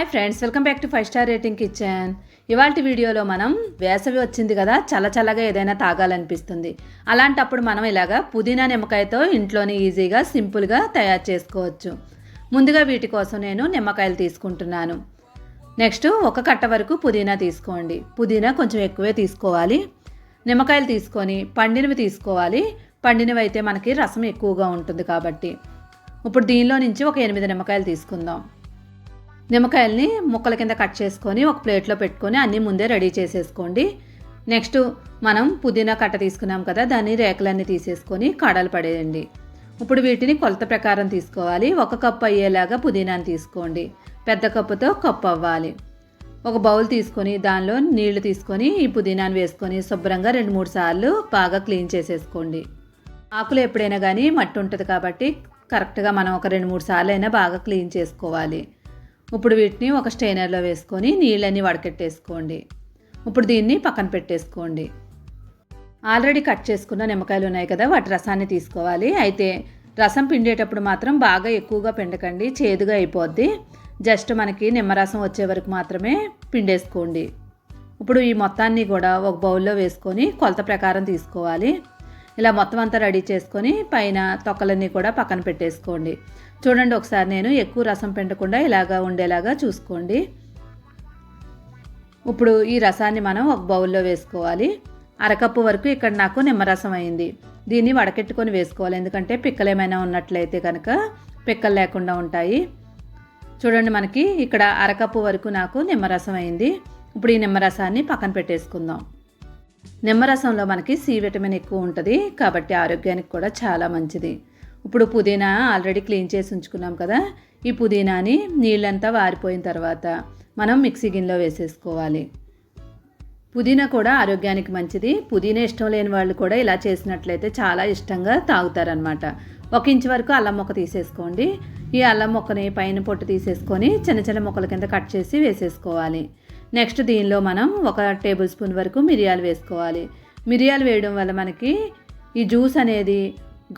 Hi friends welcome back to five star rating kitchen. ఇవాళ వీడియోలో మనం వేసవి వచ్చింది కదా చల్ల చల్లగా ఏదైనా తాగాలనిపిస్తుంది. అలాంటప్పుడు మనం ఇలాగా పుదీనా నిమ్మకాయతో ఇంట్లోనే ఈజీగా సింపుల్గా తయారు చేసుకోవచ్చు. ముందుగా వీటి కోసం నేను నిమ్మకాయలు తీసుకుంటున్నాను. నెక్స్ట్ ఒక కట్ట వరకు పుదీనా తీసుకోండి. పుదీనా కొంచెం ఎక్కువే తీసుకోవాలి. నిమ్మకాయలు తీసుకొని పండినవి తీసుకోవాలి. పండినవి అయితే మనకి రసం ఎక్కువగా ఉంటుంది కాబట్టి. ఇప్పుడు దీనిలో నుంచి ఒక ఎనిమిది నిమ్మకాయలు తీసుకుందాం. నిమ్మకాయల్ని ముక్కల కింద కట్ చేసుకొని ఒక ప్లేట్లో పెట్టుకొని అన్నీ ముందే రెడీ చేసేసుకోండి. నెక్స్ట్ మనం పుదీనా కట్ట తీసుకున్నాం కదా దాన్ని రేకలన్నీ తీసేసుకొని కాడలు పడేయండి. ఇప్పుడు వీటిని కొలత ప్రకారం తీసుకోవాలి. ఒక కప్పు అయ్యేలాగా పుదీనాని తీసుకోండి. పెద్ద కప్పుతో కప్పు అవ్వాలి. ఒక బౌల్ తీసుకొని దానిలో నీళ్ళు తీసుకొని ఈ పుదీనాను వేసుకొని శుభ్రంగా రెండు మూడు సార్లు బాగా క్లీన్ చేసేసుకోండి. ఆకులు ఎప్పుడైనా కానీ మట్టి ఉంటుంది కాబట్టి కరెక్ట్గా మనం ఒక రెండు మూడు సార్లు అయినా బాగా క్లీన్ చేసుకోవాలి. ఇప్పుడు వీటిని ఒక స్టెయినర్లో వేసుకొని నీళ్ళని వడకెట్టేసుకోండి. ఇప్పుడు దీన్ని పక్కన పెట్టేసుకోండి. ఆల్రెడీ కట్ చేసుకున్న నిమ్మకాయలు ఉన్నాయి కదా వాటి రసాన్ని తీసుకోవాలి. అయితే రసం పిండేటప్పుడు మాత్రం బాగా ఎక్కువగా పిండకండి చేదుగా అయిపోద్ది. జస్ట్ మనకి నిమ్మరసం వచ్చే వరకు మాత్రమే పిండేసుకోండి. ఇప్పుడు ఈ మొత్తాన్ని కూడా ఒక బౌల్లో వేసుకొని కొలత ప్రకారం తీసుకోవాలి. ఇలా మొత్తం అంతా రెడీ చేసుకొని పైన తొక్కలన్నీ కూడా పక్కన పెట్టేసుకోండి. చూడండి ఒకసారి నేను ఎక్కువ రసం పిండకుండా ఇలాగా ఉండేలాగా చూసుకోండి. ఇప్పుడు ఈ రసాన్ని మనం ఒక బౌల్లో వేసుకోవాలి. అరకప్పు వరకు ఇక్కడ నాకు నిమ్మరసం అయింది. దీన్ని వడకెట్టుకొని వేసుకోవాలి. ఎందుకంటే పిక్కలు ఏమైనా ఉన్నట్లయితే కనుక పిక్కలు లేకుండా ఉంటాయి. చూడండి మనకి ఇక్కడ అరకప్పు వరకు నాకు నిమ్మరసం అయింది. ఇప్పుడు ఈ నిమ్మరసాన్ని పక్కన పెట్టేసుకుందాం. నిమ్మరసంలో మనకి సి విటమిన్ ఎక్కువ ఉంటుంది. కాబట్టి ఆరోగ్యానికి కూడా చాలా మంచిది. ఇప్పుడు పుదీనా ఆల్రెడీ క్లీన్ చేసి ఉంచుకున్నాం కదా ఈ పుదీనాని నీళ్ళంతా వారిపోయిన తర్వాత మనం మిక్సీ గిన్నెలో వేసేసుకోవాలి. పుదీనా కూడా ఆరోగ్యానికి మంచిది. పుదీనా ఇష్టం లేని వాళ్ళు కూడా ఇలా చేసినట్లయితే చాలా ఇష్టంగా తాగుతారనమాట ఒక ఇంచు వరకు అల్లం మొక్క తీసేసుకోండి. ఈ అల్లం మొక్కని పైన పొట్టు తీసేసుకొని చిన్న చిన్న మొక్కల కింద కట్ చేసి వేసేసుకోవాలి. నెక్స్ట్ దీనిలో మనం ఒక టేబుల్ స్పూన్ వరకు మిరియాలు వేసుకోవాలి. మిరియాలు వేయడం వల్ల మనకి ఈ జ్యూస్ అనేది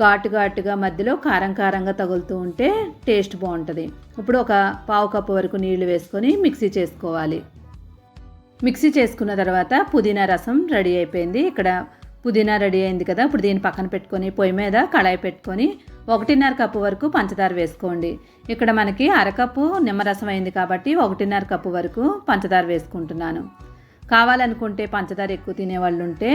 ఘాటు ఘాటుగా మధ్యలో కారం కారంగా తగులుతూ ఉంటే టేస్ట్ బాగుంటుంది. ఇప్పుడు ఒక పావు కప్పు వరకు నీళ్ళు వేసుకొని మిక్సీ చేసుకోవాలి. మిక్సీ చేసుకున్న తర్వాత పుదీనా రసం రెడీ అయిపోయింది. ఇక్కడ పుదీనా రెడీ అయింది కదా ఇప్పుడు దీన్ని పక్కన పెట్టుకొని పొయ్యి మీద కళాయి పెట్టుకొని ఒకటిన్నర కప్పు వరకు పంచదార వేసుకోండి. ఇక్కడ మనకి అరకప్పు నిమ్మరసం అయింది కాబట్టి ఒకటిన్నర కప్పు వరకు పంచదార వేసుకుంటున్నాను. కావాలనుకుంటే పంచదార ఎక్కువ తినేవాళ్ళు ఉంటే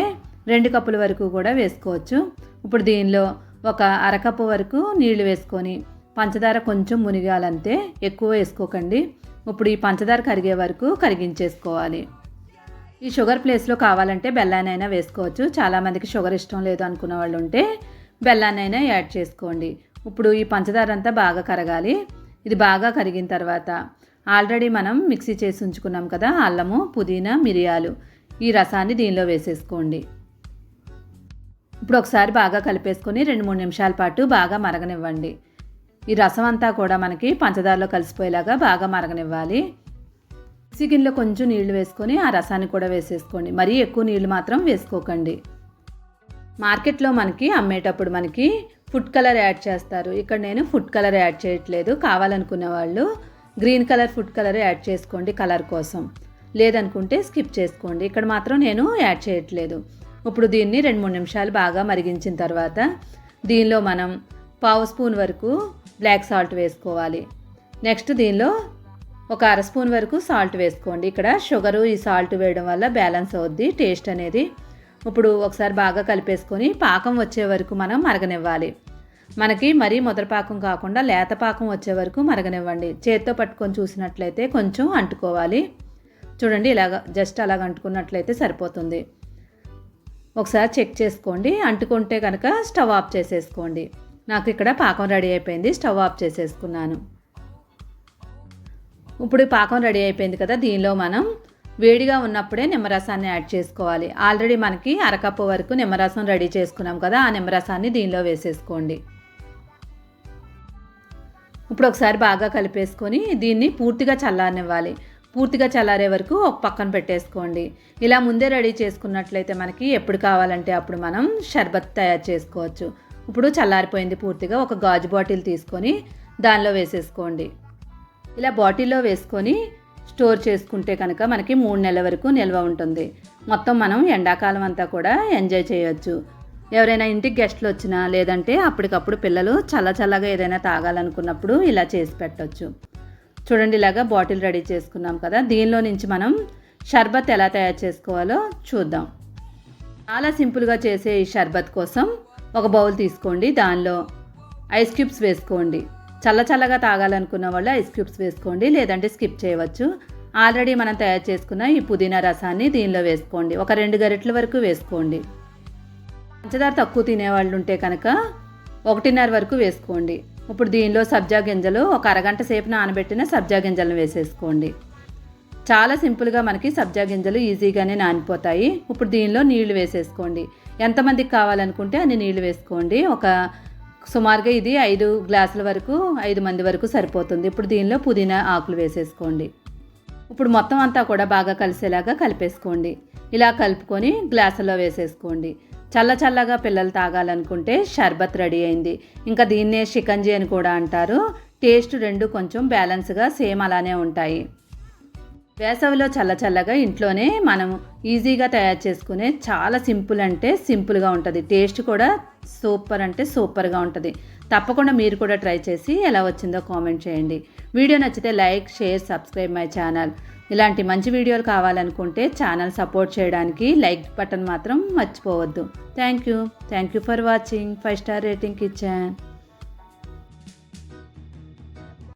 రెండు కప్పుల వరకు కూడా వేసుకోవచ్చు. ఇప్పుడు దీనిలో ఒక అరకప్పు వరకు నీళ్ళు వేసుకొని పంచదార కొంచెం మునిగాలంతే ఎక్కువ వేసుకోకండి. ఇప్పుడు ఈ పంచదార కరిగే వరకు కరిగించేసుకోవాలి. ఈ షుగర్ ప్లేస్లో కావాలంటే బెల్లానైనా వేసుకోవచ్చు. చాలామందికి షుగర్ ఇష్టం లేదు అనుకున్న వాళ్ళు ఉంటే బెల్లాన్నైనా యాడ్ చేసుకోండి. ఇప్పుడు ఈ పంచదార అంతా బాగా కరగాలి. ఇది బాగా కరిగిన తర్వాత ఆల్రెడీ మనం మిక్సీ చేసి ఉంచుకున్నాం కదా అల్లము పుదీనా మిరియాలు ఈ రసాన్ని దీనిలో వేసేసుకోండి. ఇప్పుడు ఒకసారి బాగా కలిపేసుకొని రెండు మూడు నిమిషాల పాటు బాగా మరగనివ్వండి. ఈ రసం అంతా కూడా మనకి పంచదారలో కలిసిపోయేలాగా బాగా మరగనివ్వాలి. మిక్సీ కొంచెం నీళ్ళు వేసుకొని ఆ రసాన్ని కూడా వేసేసుకోండి. మరీ ఎక్కువ నీళ్ళు మాత్రం వేసుకోకండి. మార్కెట్లో మనకి అమ్మేటప్పుడు మనకి ఫుడ్ కలర్ యాడ్ చేస్తారు. ఇక్కడ నేను ఫుడ్ కలర్ యాడ్ చేయట్లేదు. కావాలనుకునే వాళ్ళు green colour food colour add చేసుకోండి కలర్ కోసం. లేదనుకుంటే స్కిప్ చేసుకోండి. ఇక్కడ మాత్రం నేను యాడ్ చేయట్లేదు. ఇప్పుడు దీన్ని రెండు మూడు నిమిషాలు బాగా మరిగించిన తర్వాత దీనిలో మనం పావు స్పూన్ వరకు బ్లాక్ సాల్ట్ వేసుకోవాలి. నెక్స్ట్ దీనిలో ఒక అర స్పూన్ వరకు సాల్ట్ వేసుకోండి. ఇక్కడ షుగరు ఈ సాల్ట్ వేయడం వల్ల బ్యాలెన్స్ అవుద్ది టేస్ట్ అనేది. ఇప్పుడు ఒకసారి బాగా కలిపేసుకొని పాకం వచ్చే వరకు మనం మరగనివ్వాలి. మనకి మరీ మొదటి పాకం కాకుండా లేత పాకం వచ్చే వరకు మరగనివ్వండి. చేత్తో పట్టుకొని చూసినట్లయితే కొంచెం అంటుకోవాలి. చూడండి ఇలాగ జస్ట్ అలాగ అంటుకున్నట్లయితే సరిపోతుంది. ఒకసారి చెక్ చేసుకోండి. అంటుకుంటే కనుక స్టవ్ ఆఫ్ చేసేసుకోండి. నాకు ఇక్కడ పాకం రెడీ అయిపోయింది. స్టవ్ ఆఫ్ చేసేసుకున్నాను. ఇప్పుడు పాకం రెడీ అయిపోయింది కదా దీనిలో మనం వేడిగా ఉన్నప్పుడే నిమ్మరసాన్ని యాడ్ చేసుకోవాలి. ఆల్రెడీ మనకి అరకప్పు వరకు నిమ్మరసం రెడీ చేసుకున్నాం కదా ఆ నిమ్మరసాన్ని దీనిలో వేసేసుకోండి. ఇప్పుడు ఒకసారి బాగా కలిపేసుకొని దీన్ని పూర్తిగా చల్లారనివ్వాలి. పూర్తిగా చల్లారే వరకు ఒక పక్కన పెట్టేసుకోండి. ఇలా ముందే రెడీ చేసుకున్నట్లయితే మనకి ఎప్పుడు కావాలంటే అప్పుడు మనం షర్బత్ తయారు చేసుకోవచ్చు. ఇప్పుడు చల్లారిపోయింది పూర్తిగా ఒక గాజు బాటిల్ తీసుకొని దానిలో వేసేసుకోండి. ఇలా బాటిల్లో వేసుకొని స్టోర్ చేసుకుంటే కనుక మనకి మూడు నెలల వరకు నిల్వ ఉంటుంది. మొత్తం మనం ఎండాకాలం అంతా కూడా ఎంజాయ్ చేయొచ్చు. ఎవరైనా ఇంటికి గెస్ట్లు వచ్చినా లేదంటే అప్పటికప్పుడు పిల్లలు చల్ల చల్లగా ఏదైనా తాగాలనుకున్నప్పుడు ఇలా చేసి పెట్టవచ్చు చూడండి ఇలాగా బాటిల్ రెడీ చేసుకున్నాం కదా. దీనిలో నుంచి మనం షర్బత్ ఎలా తయారు చేసుకోవాలో చూద్దాం. చాలా సింపుల్గా చేసే ఈ షర్బత్ కోసం ఒక బౌల్ తీసుకోండి. దానిలో ఐస్ క్యూబ్స్ వేసుకోండి. చల్ల చల్లగా తాగాలనుకున్న వాళ్ళు ఐస్ క్యూబ్స్ వేసుకోండి లేదంటే స్కిప్ చేయవచ్చు. ఆల్రెడీ మనం తయారు చేసుకున్న ఈ పుదీనా రసాన్ని దీనిలో వేసుకోండి. ఒక రెండు గరిటెల వరకు వేసుకోండి. పంచదార తక్కువ తినేవాళ్ళు ఉంటే కనుక ఒకటిన్నర వరకు వేసుకోండి. ఇప్పుడు దీనిలో సబ్జా గింజలు ఒక అరగంట సేపు నానబెట్టిన సబ్జా గింజలను వేసేసుకోండి. చాలా సింపుల్గా మనకి సబ్జా గింజలు ఈజీగానే నానిపోతాయి. ఇప్పుడు దీనిలో నీళ్ళు వేసేసుకోండి. ఎంతమందికి కావాలనుకుంటే అన్ని నీళ్ళు వేసుకోండి. ఒక సుమారుగా ఇది ఐదు గ్లాసుల వరకు ఐదు మంది వరకు సరిపోతుంది. ఇప్పుడు దీనిలో పుదీనా ఆకులు వేసేసుకోండి. ఇప్పుడు మొత్తం అంతా కూడా బాగా కలిసేలాగా కలిపేసుకోండి. ఇలా కలుపుకొని గ్లాసులో వేసేసుకోండి. చల్ల చల్లగా పిల్లలు తాగాలనుకుంటే షర్బత్ రెడీ అయింది. ఇంకా దీన్నే షికంజీ అని కూడా అంటారు. టేస్ట్ రెండు కొంచెం బ్యాలెన్స్గా సేమ్ అలానే ఉంటాయి. వేసవిలో చల్ల చల్లగా ఇంట్లోనే మనం ఈజీగా తయారు చేసుకునే చాలా సింపుల్ అంటే సింపుల్గా ఉంటుంది. టేస్ట్ కూడా సూపర్ అంటే సూపర్గా ఉంటుంది. తప్పకుండా మీరు కూడా ట్రై చేసి ఎలా వచ్చిందో కామెంట్ చేయండి. వీడియో నచ్చితే like share subscribe my channel. ఇలాంటి మంచి వీడియోలు కావాలనుకుంటే ఛానల్ సపోర్ట్ చేయడానికి లైక్ బటన్ మాత్రం మర్చిపోవద్దు. Thank you thank you for watching five star rating kitchen